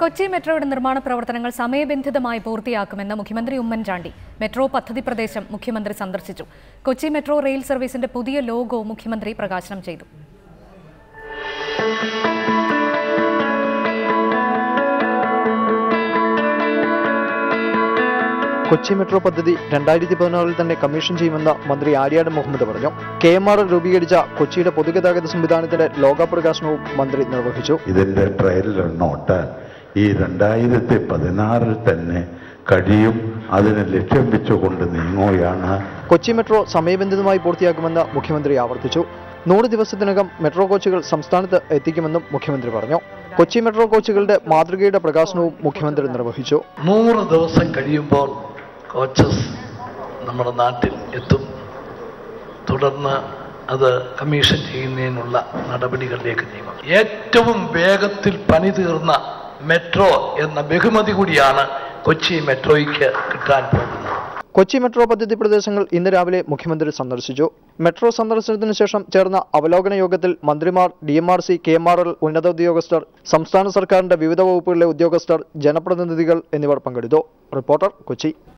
കൊച്ചി മെട്രോയുടെ നിർമ്മാണ പ്രവർത്തനങ്ങൾ സമയബന്ധിതമായി പൂർത്തിയാക്കുമെന്ന് മുഖ്യമന്ത്രി ഉമ്മൻചാണ്ടി. മെട്രോ പദ്ധതി പ്രദേശം മുഖ്യമന്ത്രി സന്ദർശിച്ചു. കൊച്ചി മെട്രോ റെയിൽ സർവീസിന്റെ പുതിയ ലോഗോ മുഖ്യമന്ത്രി പ്രകാശനം ചെയ്തു. കൊച്ചി മെട്രോ പദ്ധതി രണ്ടായിരത്തി പതിനാറിൽ തന്നെ കമ്മീഷൻ ചെയ്യുമെന്ന് മന്ത്രി ആര്യാട് മുഹമ്മദ് പറഞ്ഞു. കെ എം ആർ രൂപീകരിച്ച കൊച്ചിയുടെ പൊതുഗതാഗത സംവിധാനത്തിന്റെ ലോകാപ്രകാശനവും മന്ത്രി നിർവഹിച്ചു. ഇതിന്റെ ട്രയലിൽ റണ്ണൗട്ട് ഈ രണ്ടായിരത്തി പതിനാറിൽ തന്നെ കഴിയും അതിനെ ലക്ഷ്യം വെച്ചുകൊണ്ട് നീങ്ങുകയാണ്. കൊച്ചി മെട്രോ സമയബന്ധിതമായി പൂർത്തിയാക്കുമെന്ന് മുഖ്യമന്ത്രി ആവർത്തിച്ചു. നൂറ് ദിവസത്തിനകം മെട്രോ കോച്ചുകൾ സംസ്ഥാനത്ത് എത്തിക്കുമെന്നും മുഖ്യമന്ത്രി പറഞ്ഞു. കൊച്ചി മെട്രോ കോച്ചുകളുടെ മാതൃകയുടെ പ്രകാശനവും മുഖ്യമന്ത്രി നിർവഹിച്ചു. നൂറ് ദിവസം കഴിയുമ്പോൾ കോച്ചസ് നമ്മുടെ നാട്ടിൽ എത്തും. തുടർന്ന് അത് കമ്മീഷൻ ചെയ്യുന്നതിനുള്ള നടപടികളിലേക്ക് നീങ്ങും. ഏറ്റവും വേഗത്തിൽ പണി തീർന്ന മെട്രോ എന്ന ബഹുമതി കൂടിയാണ് കൊച്ചി മെട്രോയ്ക്ക് കിട്ടാൻ പോകുന്നത്. കൊച്ചി മെട്രോ പദ്ധതി പ്രദേശങ്ങൾ ഇന്ന് രാവിലെ മുഖ്യമന്ത്രി സന്ദർശിച്ചു. മെട്രോ സന്ദർശനത്തിന് ശേഷം ചേർന്ന അവലോകന യോഗത്തിൽ മന്ത്രിമാർ D M R C K M R L ഉന്നത ഉദ്യോഗസ്ഥർ സംസ്ഥാന സർക്കാരിന്റെ വിവിധ വകുപ്പുകളിലെ ഉദ്യോഗസ്ഥർ ജനപ്രതിനിധികൾ എന്നിവർ പങ്കെടുത്തു. റിപ്പോർട്ടർ കൊച്ചി.